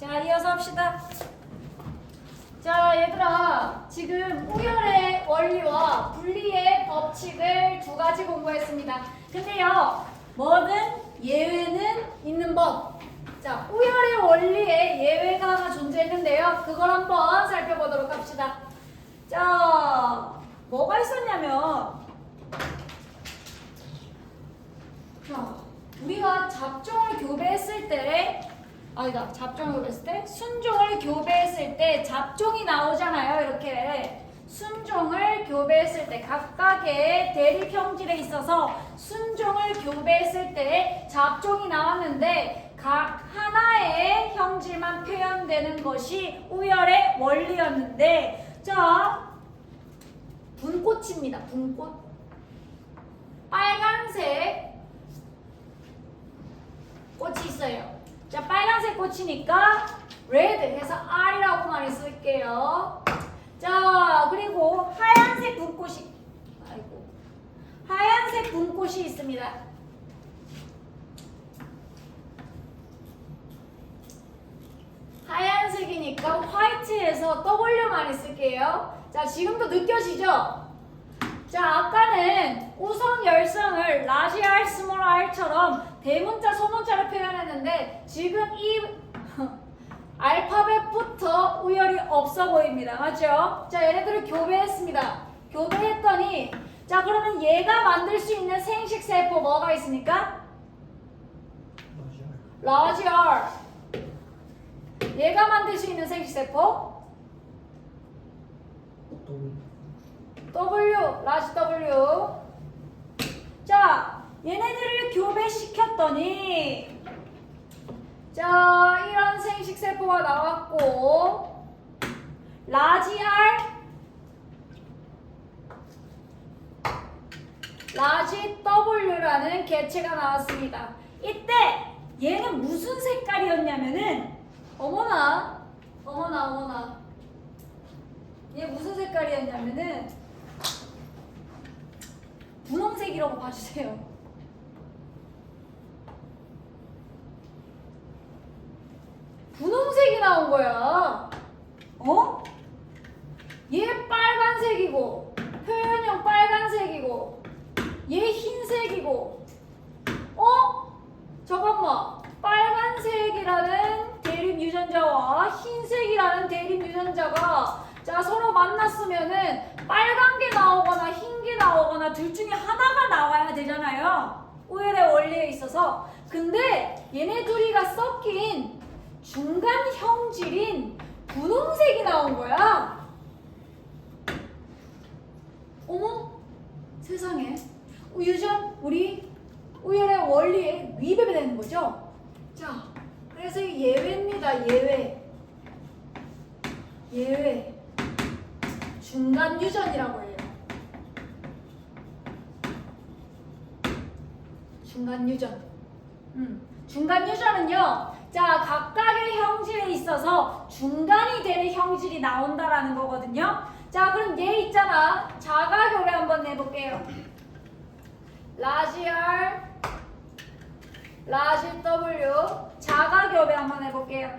자, 이어서 합시다. 자, 얘들아. 지금 우열의 원리와 분리의 법칙을 두 가지 공부했습니다. 근데요, 뭐든 예외는 있는 법. 자, 우열의 원리에 예외가 하나 존재했는데요. 그걸 한번 살펴보도록 합시다. 자, 뭐가 있었냐면, 자, 우리가 잡종을 교배했을 때, 아니다, 잡종을 교배했을 때, 순종을 교배했을 때 잡종이 나오잖아요, 이렇게. 순종을 교배했을 때, 각각의 대립 형질에 있어서 순종을 교배했을 때 잡종이 나왔는데, 각 하나의 형질만 표현되는 것이 우열의 원리였는데, 자, 분꽃입니다, 분꽃. 빨간색, 꽃이 있어요. 자, 꽃이니까 red 해서 R이라고 많이 쓸게요. 자, 그리고 하얀색 분꽃이 아이고. 하얀색 분꽃이 있습니다. 하얀색이니까 화이트에서 W 많이 쓸게요. 자, 지금도 느껴지죠? 자, 아까는 우선 열성을 라지 R, 스몰 R처럼 대문자, 소문자로 표현했는데 지금 이 알파벳부터 우열이 없어 보입니다. 맞죠? 자, 얘네들을 교배했습니다. 교배했더니 자, 그러면 얘가 만들 수 있는 생식 세포 뭐가 있습니까? 라지 R. 얘가 만들 수 있는 생식 세포 W, 라지 W. 자, 얘네들을 교배시켰더니, 자, 이런 생식 세포가 나왔고, 라지 R, 라지 W라는 개체가 나왔습니다. 이때 얘는 무슨 색깔이었냐면은, 어머나, 어머나, 어머나. 얘 무슨 색깔이었냐면은, 분홍색이라고 봐주세요. 분홍색이 나온 거야. 어? 얘 빨간색이고, 표현형 빨간색이고, 얘 흰색이고, 어? 잠깐만. 빨간색이라는 대립 유전자와 흰색이라는 대립 유전자가 자 서로 만났으면은 빨간 게 나오거나 흰 게 나오거나 둘 중에 하나가 나와야 되잖아요. 우열의 원리에 있어서. 근데 얘네 둘이가 섞인 중간 형질인 분홍색이 나온 거야. 어머? 세상에. 유전 우리 우열의 원리에 위배가 되는 거죠. 자, 그래서 이 예외입니다. 예외. 예외. 중간 유전이라고 해요. 중간 유전. 음. 중간 유전은요. 자, 각각의 형질에 있어서 중간이 되는 형질이 나온다라는 거거든요. 자, 그럼 얘 있잖아. 자가교배 한번 내볼게요. 라지 R, 라지 W, 자가교배 한번 해볼게요.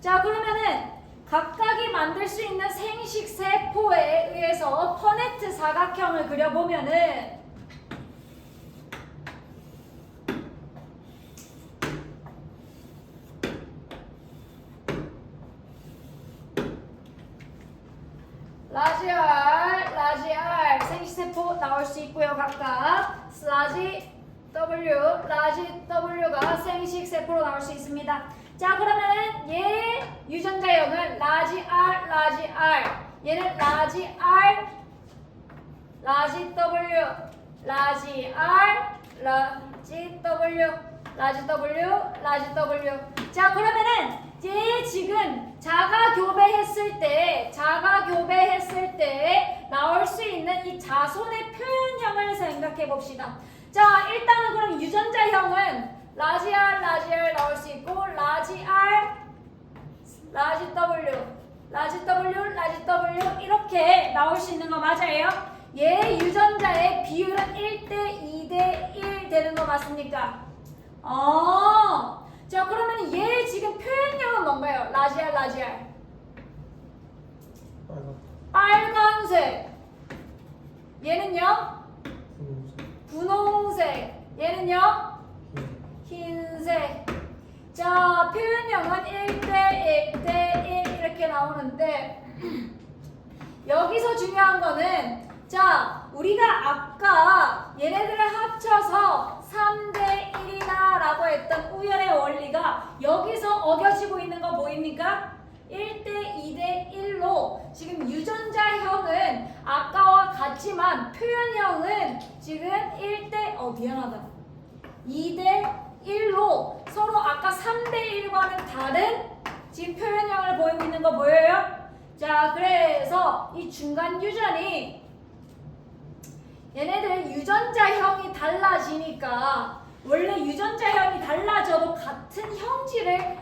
자, 그러면은 각각이 만들 수 있는 생식 세포에 의해서 퍼네트 사각형을 그려보면은 라지 R, 라지 R 생식세포 나올 수 있고요 각각. 라지 W, 라지 W가 생식세포로 나올 수 있습니다. 자 그러면은 얘 유전자형은 라지 R, 라지 R 얘는 라지 R, 라지 W, 라지 R, 라지 W, 라지 W, 라지 W 자 그러면은 얘 지금 자가 교배했을 때 자가 교배했을 때 나올 수 있는 이 자손의 표현형을 생각해 봅시다. 자 일단은 그럼 유전자형은 라지 R 라지 R 나올 수 있고 라지 R 라지 W 라지 W 라지 W 이렇게 나올 수 있는 거 맞아요? 얘 유전자의 비율은 1대 2대 1 되는 거 맞습니까? 어. 자 그러면 얘 지금 표현 라지 R? 빨간 빨간색. 얘는요? 분홍색 분홍색. 얘는요? 흰 흰색. 자, 표현형은 1대 1대 1 이렇게 나오는데 여기서 중요한 거는 자, 우리가 아까 얘네들을 합쳐서 3대 1이다 라고 했던 우열의 원리가 여기서 어겨지고 있는 거 보입니까? 1대 2대 1로 지금 유전자형은 아까와 같지만 표현형은 지금 1대 어 미안하다 2대 1로 서로 아까 3대 1과는 다른 지금 표현형을 보이고 있는 거 보여요? 자, 그래서 이 중간 유전이 얘네들 유전자형이 달라지니까 원래 유전자형이 달라져도 같은 형질을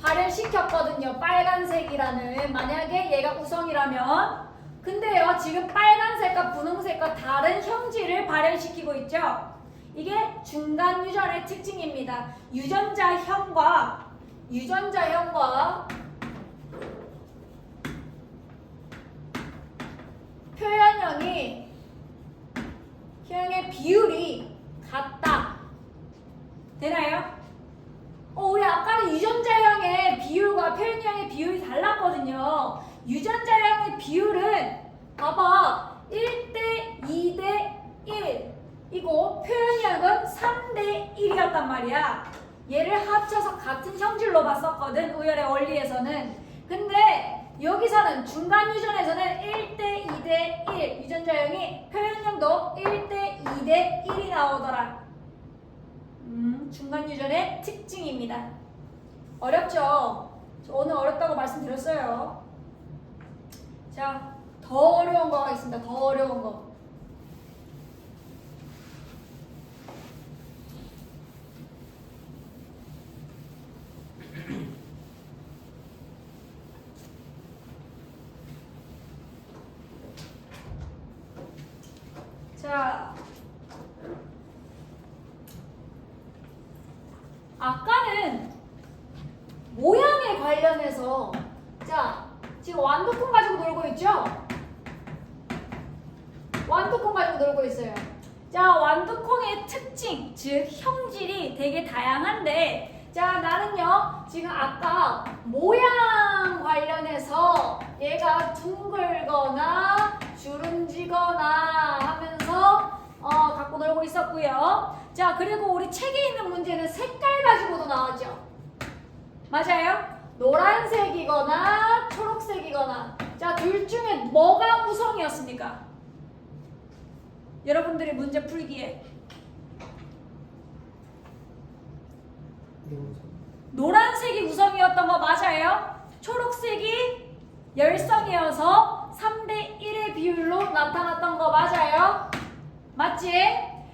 발현시켰거든요. 빨간색이라는 만약에 얘가 우성이라면 근데요 지금 빨간색과 분홍색과 다른 형질을 발현시키고 있죠. 이게 중간 유전의 특징입니다. 유전자형과 유전자형과 표현형이 형의 비율이 같다. 되나요? 어, 우리 아까는 유전자형의 비율과 표현형의 비율이 달랐거든요. 유전자형의 비율은 봐봐. 1대 2대 1 이고 표현형은 3대 1이었단 말이야. 얘를 합쳐서 같은 형질로 봤었거든. 우열의 원리에서는. 근데 여기서는 중간 유전에서는 1대 2대 1 유전자형이 표현형도 1대 2대 1이 나오더라. 음, 중간 유전의 특징입니다. 어렵죠? 저 오늘 어렵다고 말씀드렸어요. 자, 더 어려운 거 하겠습니다. 더 어려운 거. 자, 아까는 모양에 관련해서 자 지금 완두콩 가지고 놀고 있죠? 완두콩 가지고 놀고 있어요. 자 완두콩의 특징 즉 형질이 되게 다양한데 자 나는요 지금 아까 모양 관련해서 얘가 둥글거나 주름지거나 하면서 어, 갖고 놀고 있었고요. 자, 그리고 우리 책에 있는 문제는 색깔 가지고도 나왔죠. 맞아요? 노란색이거나 초록색이거나. 자, 둘 중에 뭐가 우성이었습니까? 여러분들이 문제 풀기에 노란색 노란색이 우성이었던 거 맞아요? 초록색이 열성이어서 3대 1의 비율로 나타났던 거 맞아요? 맞지?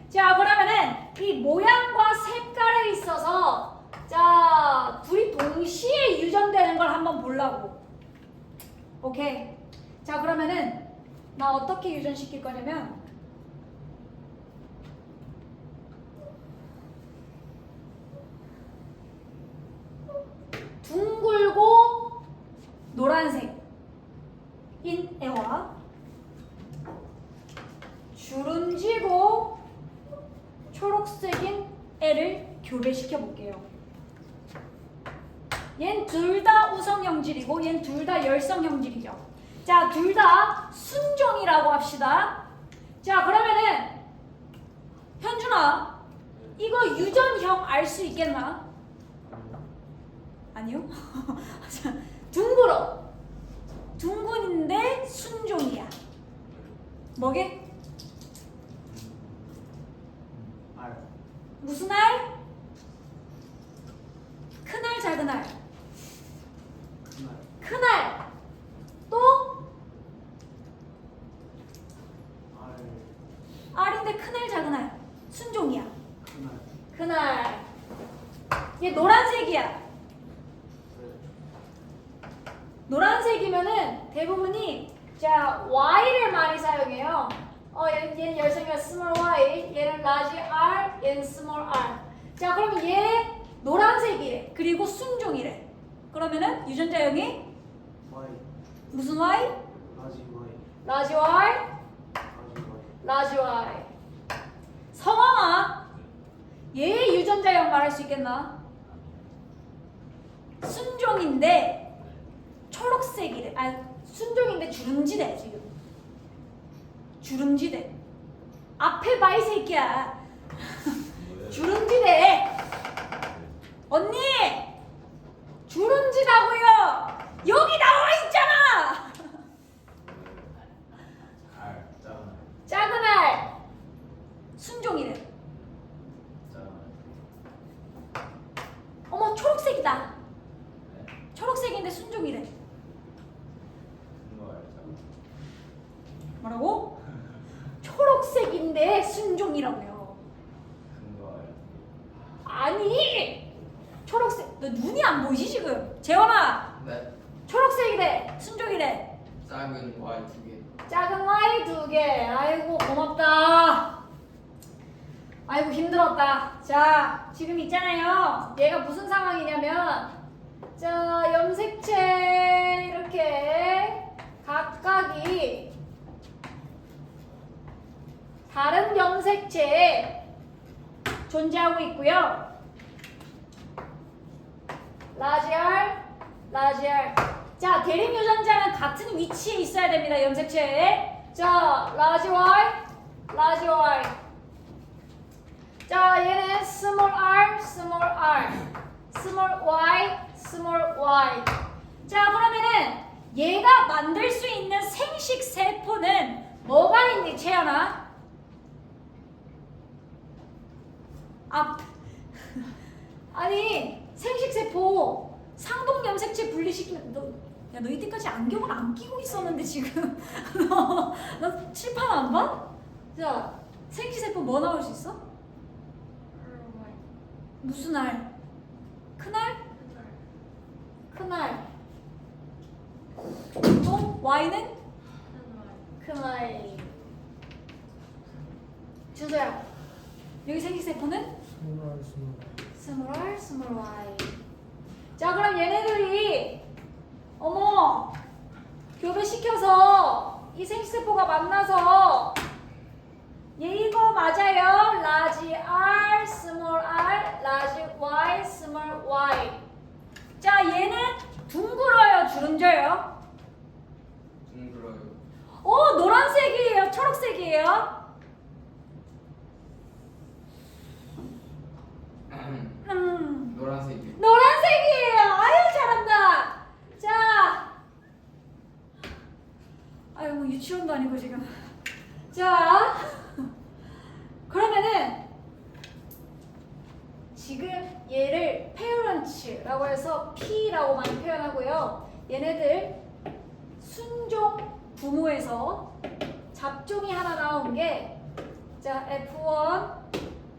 자 그러면은 이 모양과 색깔에 있어서 자 둘이 동시에 유전되는 걸 한번 보려고 오케이 자 그러면은 나 어떻게 유전시킬 거냐면 둥글고 노란색 인 애와 주름지고 초록색인 애를 교배시켜 볼게요. 얜 둘 다 우성 형질이고 얜 둘 다 열성 형질이죠. 자, 둘 다 순종이라고 합시다. 자, 그러면은 현준아, 이거 유전형 알 수 있겠나? 아니요. 자, 둥글어. 둥근인데 순종이야. 뭐게? 알 무슨 알? 큰 알, 작은 알. 그날 큰 알. 또 알 알인데 큰 알, 작은 알. 순종이야. 그날 큰 알. 얘 노란색이야. 네 노란색이면은 대부분이 자 Y를 많이 사용해요. 어 얘는, 얘는 열성이가 small Y, 얘는 large R, 얘는 small R. 자 그럼 얘 노란색이래. 그리고 순종이래. 그러면은 유전자형이 Y. 무슨 Y? 라지 Y. 라지 Y, 라지 Y. 라지 Y. 성황아, 얘의 유전자형 말할 수 있겠나? 순종인데 초록색이래. 아, 순종인데 주름지대 지금. 주름지대. 앞에 봐 이 새끼야. 주름지대. 언니, 주름지다고요. 여기 나와 있잖아. 알, 짱, 작은 알. 순종이래. 짱. 어머 초록색이다. 네, 초록색인데 순종이래. 큰거 알, 짱. 뭐라고? 초록색인데 순종이라고요. 큰거 알. 아니 초록색 너 눈이 안 보이지 지금? 재원아 네, 초록색이래 순종이래. 작은 Y 두 개. 작은 Y 두 개. 아이고 고맙다. 아이고 힘들었다. 자 지금 있잖아요. 얘가 무슨 상황이냐면 자 염색체 이렇게 각각이 다른 염색체에 존재하고 있고요. 라지알, 라지알. 자, 대립 유전자는 같은 위치에 있어야 됩니다. 염색체에. 자, 라지 Y, 라지 Y. 자, 얘는 small r, small r, small y, small y. 자, 그러면은 얘가 만들 수 있는 생식 세포는 뭐가 있니, 채연아? 아, 아니 생식 세포 상동 염색체 분리시키면 너, 야, 너 이때까지 안경을 안 끼고 있었는데 지금 너, 너 칠판 안 봐? 자, 생식 세포 뭐 나올 수 있어? 무슨 알? 큰 알? 큰 알. 또 Y는 큰 알. 준서야, 여기 생식 세포는 스몰 스몰 스몰 스몰 Y. 자, 그럼 얘네들이 어머 교배시켜서 이 생식세포가 만나서 얘 이거 맞아요. 라지 R, 스몰 R, 라지 Y, 스몰 Y. 자, 얘는 둥글어요, 주름져요. 둥그러요. 오, 노란색이에요, 초록색이에요. 음. 노란색이. 노란색이에요. 아유 잘한다. 자, 아유 뭐 유치원도 아니고 지금. 자, 그러면은 지금 얘를 페어런츠라고 해서 P라고 많이 표현하고요. 얘네들 순종 부모에서 잡종이 하나 나온 게 자, F1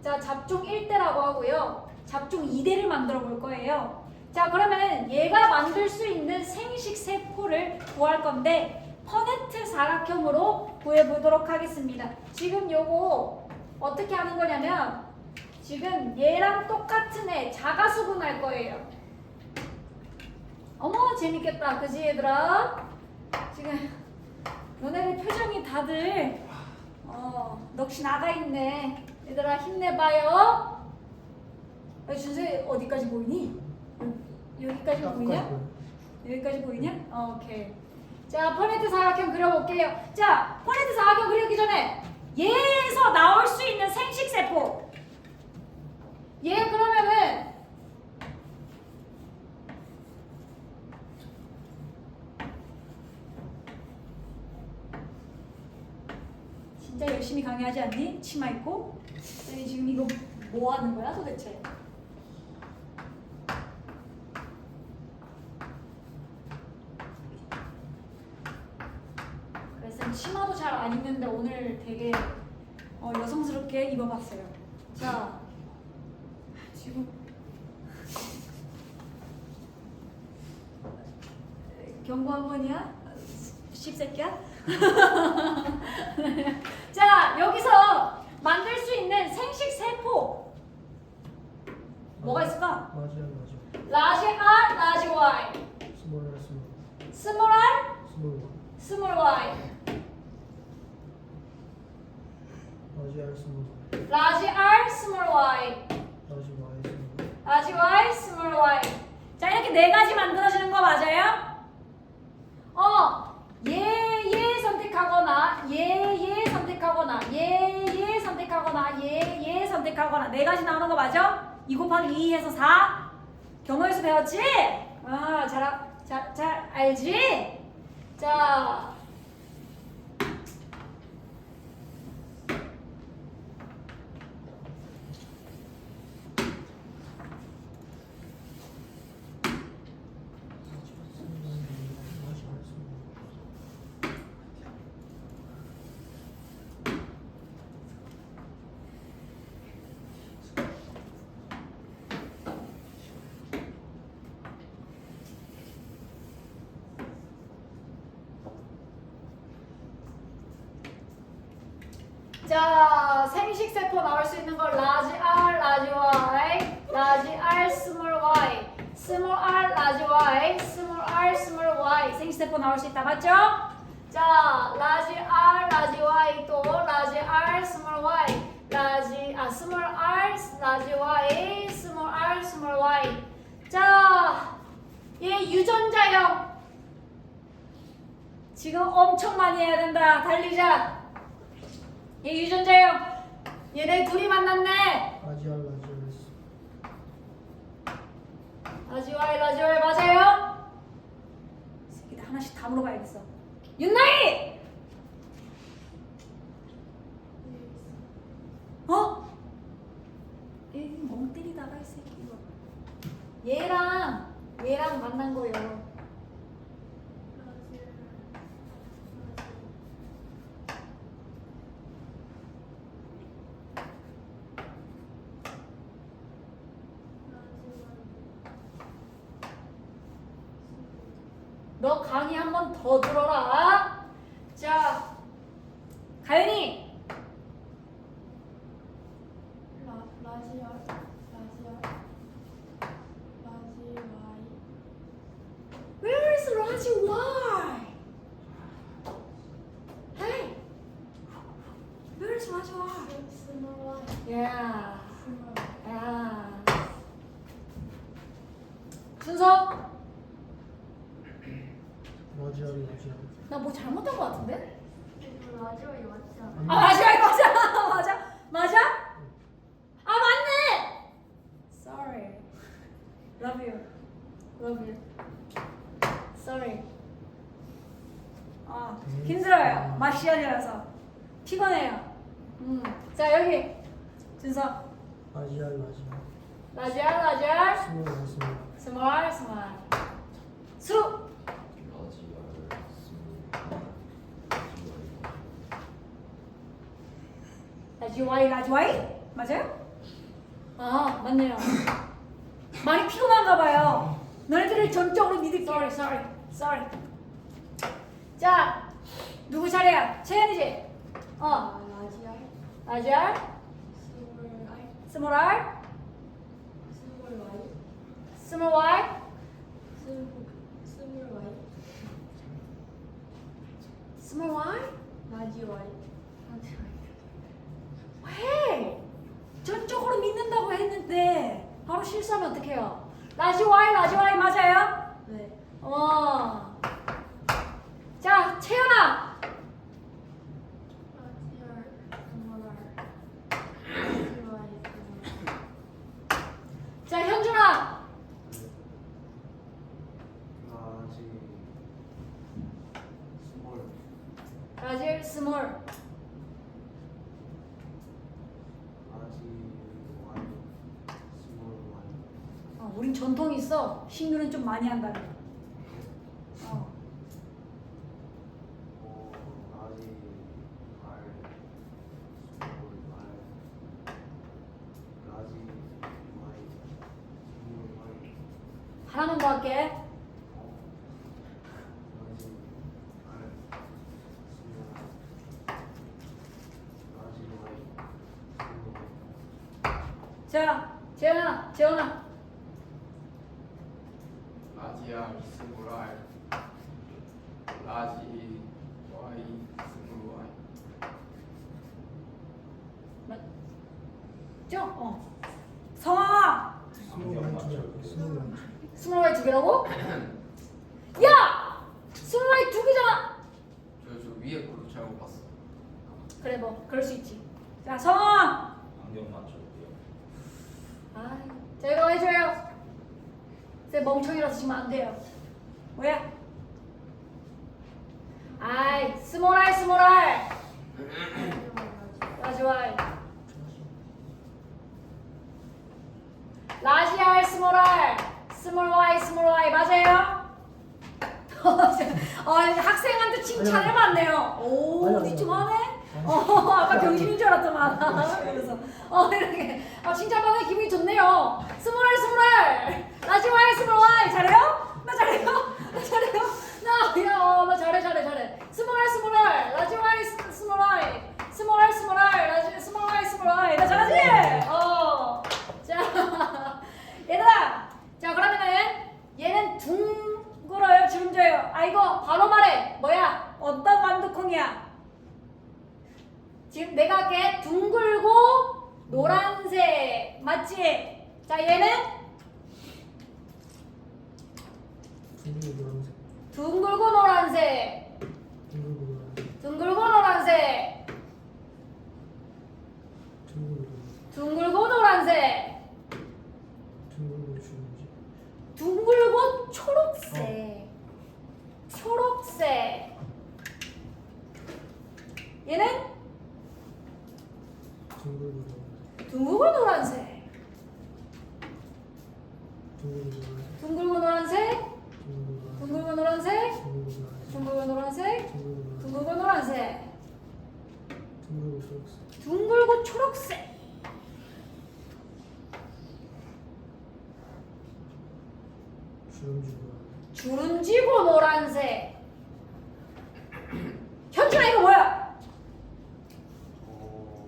자, 잡종 1대라고 하고요. 잡종 2대를 만들어 볼 거예요. 자, 그러면 얘가 만들 수 있는 생식 세포를 구할 건데 퍼네트 사각형으로 구해 보도록 하겠습니다. 지금 요거 어떻게 하는 거냐면 지금 얘랑 똑같은 애 자가수분 할 거예요. 어머, 재밌겠다. 그지 얘들아? 지금 너네들 표정이 다들 어, 넋이 나가 있네. 얘들아 힘내봐요. 야, 준서 어디까지 보이니? 여- 여기까지 보이냐? 여기까지 보이냐? 어, 오케이. 자, 퍼네트 사각형 그려볼게요. 자, 퍼네트 사각형 그리기 전에 얘에서 나올 수 있는 생식 세포. 얘 그러면은 진짜 열심히 강의하지 않니? 치마 입고? 아니 지금 이거 뭐 하는 거야 도대체? 그래서 치마도 잘 안 입는데 오늘 되게 어, 여성스럽게 입어봤어요. 자, 지금 경고 한 번이야? 씹새끼야? 자, 여기서 만들 수 있는 생식 세포 뭐가 있을까? 맞아요 맞아요 라지 R, 라지 Y. 스몰 스몰 스몰 R, 스몰 스몰 Y. 라지 R 스몰 라지 R, 스몰 Y. 라지 Y 스몰 라지 Y, 스몰 Y. 자, 이렇게 네 가지 만들어지는 거 맞아요? 어, 예, 예 선택하거나, 예, 예 선택하거나, 예, 예 선택하거나, 예, 예 선택하거나. 네 가지 나오는 거 맞아? 2 곱하기 2 해서 4. 경호에서 배웠지? 아, 잘, 아- 잘, 잘 알지? 자. 라지 R 스몰 자, 생식 세포 나올 수 있는 거 라지 R, 라지 Y, 라지 R, 스몰 Y, 스몰 R, 라지 Y, 스몰 R, 스몰 Y 생식 세포 나올 수 있다 맞죠? 자, 라지 R, 라지 Y 또 라지 R, 스몰 Y, 라지 아 스몰 R, 라지 Y, 스몰 R, 스몰 Y. 자, 얘 유전자형 지금 엄청 많이 해야 된다. 달리자. 얘 유전자형 얘네 둘이 만났네 라지 R 라지 R S 라지와이 라지와이 맞아요? 이 새끼들 하나씩 다 물어봐야겠어 윤나이! 어? 얘멍 때리다가 이 새끼 이거 얘랑 얘랑 만난 거예요 너 강의 한 번 더 들어라. 자, 가연이. 라, 라지알, 라지알, 라지와이, Where is Raji Y? Hey, where is Raji Y? 스몰와이, Yeah, 스몰, yeah. 순서? 라지 R 라지 R 나 뭐 잘못한 거 같은데? 라지와이 맞지 않아? 아 맞아, 맞아, 맞아, 맞아? 아 맞네. Sorry. Love you. Love you. Sorry. 아 힘들어요. 맛 시연이라서 피곤해요. 음. 자 여기 준서. 라지 R 라지알 라지알 스몰 스몰 스몰 스몰 수 라지 라지와이 라지와이 맞아요? 아 맞네요. 많이 피곤한가 봐요. 너네들을 전적으로 믿을게. Sorry, sorry, sorry. 자 누구 차례야? 채연이지? 어 아, 라지알, 라지알 스몰 아이, 스몰 R 스몰 와이, 스몰 Y 스몰, 스몰 와이, 스몰 Y 라지와이, 라지 와이. 왜? 전적으로 믿는다고 했는데 바로 실수하면 어떡해요? 라지 Y 라지 Y 맞아요? 네. 어. 자, 채연아. 라지알, 스몰알, 라지와이, 스몰알. 자, 현준아. 라지 스몰 라지 스몰. 라지 Y 스몰 Y 어, 우린 전통이 있어. 신규는 좀 많이 한다는. 어. 하나만 더 할게. 자, 재현아, 재현아. 라지야 스몰 R 라지 Y 스몰 Y 죠? 어. 성아 안경 맞춰. 스몰 와이 두 개라고? 야! 스몰 와이 두 개잖아. 저, 저 위에 거로 잘못 봤어 그래 뭐 그럴 수 있지. 자 성아. 안경 맞춰볼게요. 아, 자 이거 해줘요. 제 멍청이라서 지금 안 돼요. 뭐야? 아이 스몰 알 스몰 알. 라지 와이. 라지 알 스몰 알. 스몰 와이 스몰 와이 맞아요? 어, 학생한테 칭찬을 받네요. 오, 아니, 아니, 니좀 아니. 하네? 어, 아까 병신인 줄 알았더만. 그래서, 어, 이렇게. 어, 칭찬받는 기분이 좋네요. 스물알, 스물알. 라지와이, 스물와이. 잘해요? 나 잘해요? 나 잘해요? 나, 야, 어, 나 잘해, 잘해, 잘해. 스물알, 스물알. 라지와이, 스- 스물와이. 스물알, 스물알. 라지, 스물와이, 스물와이. 나 잘하지? 어. 자, 얘들아. 자, 그러면은, 얘는 둥글어요, 주름져요. 아, 이거 바로 말해. 뭐야? 어떤 완두콩이야? 지금 내가 할게 둥글고 노란색 맞지? 자 얘는 둥글고 노란색 둥글고 노란색 둥글고 노란색 둥글고 노란색 둥글고 노란색 둥글고 노란색 둥글고 주름지 둥글고 초록색 초록색 얘는 둥글고 노란색 둥글고 노란색 둥글고 노란색 둥글고 노란색 둥글고 노란색 둥글고 노란색 둥글고 둥글고 노란색 노란색 둥글고 초록색 둥글고 초록색 주름지 노란색 주름지고 노란색. 현준아 이거 뭐야? 어,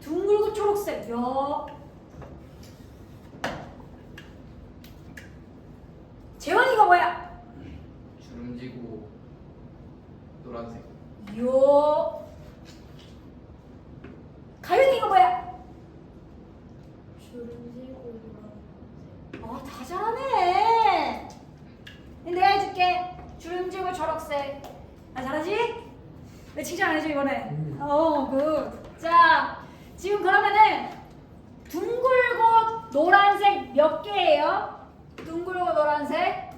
둥글고 초록색. 둥글고 초록색. 야. 재원이가 뭐야? 주름지고 노란색 요. 가윤이가 뭐야? 주름지고 노란색. 어, 다 잘하네. 내가 해줄게. 주름지고 초록색. 아, 잘하지? 왜 칭찬 안 해줘, 이번에? 음. 어, 굿. 자, 지금 그러면은 둥글고 노란색 몇 개예요? 둥글고 노란색?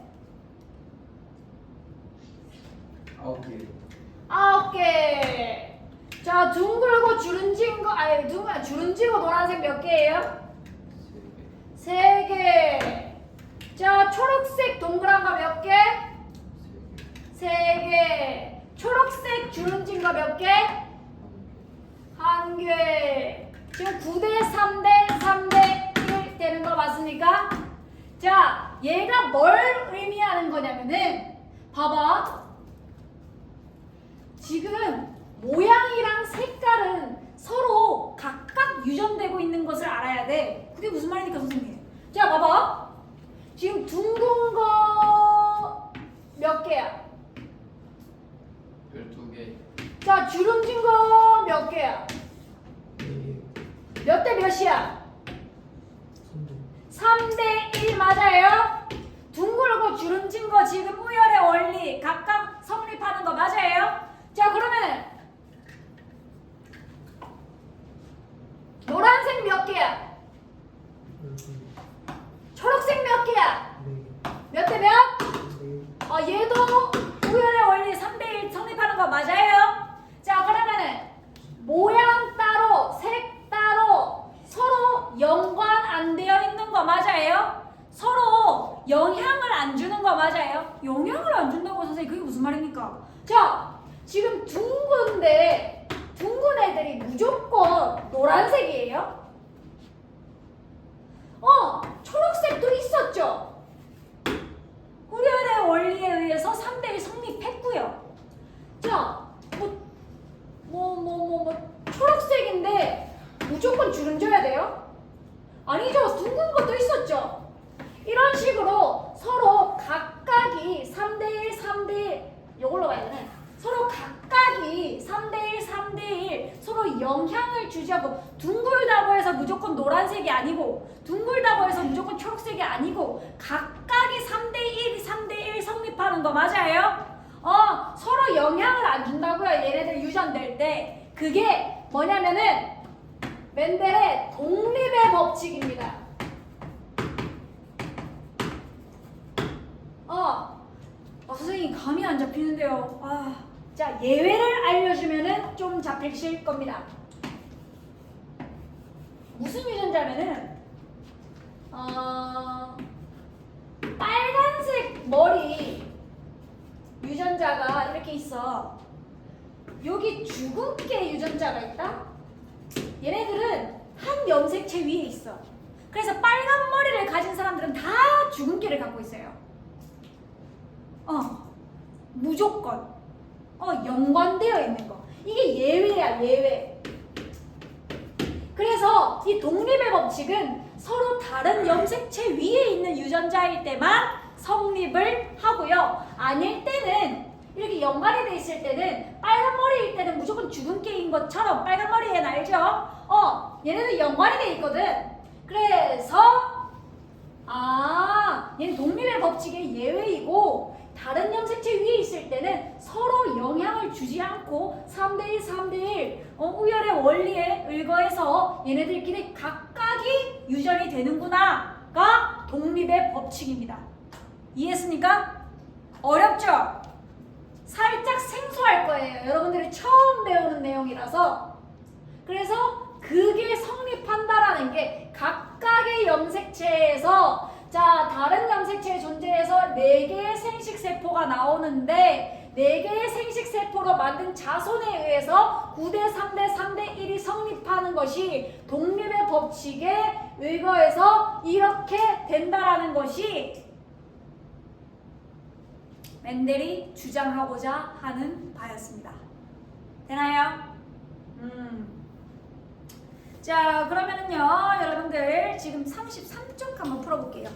아홉 개 아홉 개. 자, 둥글고 주름진 거, 아니, 둥, 주름지고 노란색 몇 개예요? 세 개. 세 개. 자, 초록색 동그란 거 몇 개? 세 개. 세 개. 초록색 거몇 개? 한 개. 지금 9대 3대 3대 1 되는 거 맞습니까? 자, 얘가 뭘 의미하는 거냐면은 봐봐. 지금 모양이랑 색깔은 서로 각각 유전되고 있는 것을 알아야 돼. 그게 무슨 말입니까, 선생님? 자, 봐봐. 지금 둥근 거 몇 개야? 열두 개 자, 주름진 거 몇 개야? 네개 몇대 몇이야? 선동 3대 1 맞아요? 둥글고 주름진 거 지금 우열의 원리 각각 성립하는 거 맞아요? 자 그러면 노란색 몇 개야? 열두 초록색 몇 개야? 네개 몇 대 몇? 네 어 얘도 우열의 원리 3대 1 성립하는 거 맞아요? 자 그러면은 모양 따로 색 따로 서로 연관 안 되어 있는 거 맞아요? 서로 영향을 안 주는 거 맞아요? 영향을 안 준다고 선생님 그게 무슨 말입니까? 자 지금 둥근데 둥근 애들이 무조건 노란색이에요? 어 초록색도 있었죠? 후련의 원리에 의해서 3대1 성립했고요. 자, 뭐, 뭐, 뭐, 뭐, 뭐, 아니죠. 둥근 것도 있었죠. 이런 식으로 서로 각각이 3대1, 3대1 이걸로 가야 되네. 서로 각각이 3대1, 3대1 서로 영향을 주자고 둥글다고 해서 무조건 노란색이 아니고 둥글다고 해서 무조건 초록색이 아니고 각각이 3대1, 3대1 성립하는 거 맞아요? 어, 서로 영향을 안 준다고요. 얘네들 유전될 때. 그게 뭐냐면은 멘델의 독립의 법칙입니다. 어, 아, 선생님 감이 안 잡히는데요. 아, 자 예외를 알려주면은 좀 잡히실 겁니다. 무슨 유전자면은 어, 빨간색 머리 유전자가 이렇게 있어. 여기 주근깨 유전자가 있다. 얘네들은 한 염색체 위에 있어. 그래서 빨간 머리를 가진 사람들은 다 주근깨를 갖고 있어요. 어, 무조건. 어, 연관되어 있는 거. 이게 예외야, 예외. 그래서 이 독립의 법칙은 서로 다른 염색체 위에 있는 유전자일 때만 성립을 하고요. 아닐 때는 이렇게 연관이 돼 있을 때는 빨간 머리일 때는 무조건 주근깨인 것처럼 빨간 머리엔 알죠? 어, 얘네들 연관이 돼 있거든. 그래서 아, 얘는 독립의 법칙의 예외이고 다른 염색체 위에 있을 때는 서로 영향을 주지 않고 3대1, 3대1 어, 우열의 원리에 의거해서 얘네들끼리 각각이 유전이 되는구나가 독립의 법칙입니다. 이해했습니까? 어렵죠? 살짝 생소할 거예요. 여러분들이 처음 배우는 내용이라서. 그래서 그게 성립한다라는 게 각각의 염색체에서 자 다른 염색체의 존재에서 네 개의 생식 세포가 나오는데 네 개의 생식 세포로 만든 자손에 의해서 9대 3대 3대 1이 성립하는 것이 독립의 법칙에 의거해서 이렇게 된다라는 것이 멘델이 주장하고자 하는 바였습니다. 되나요? 음. 자, 그러면은요, 여러분들 지금 33쪽 한번 풀어볼게요.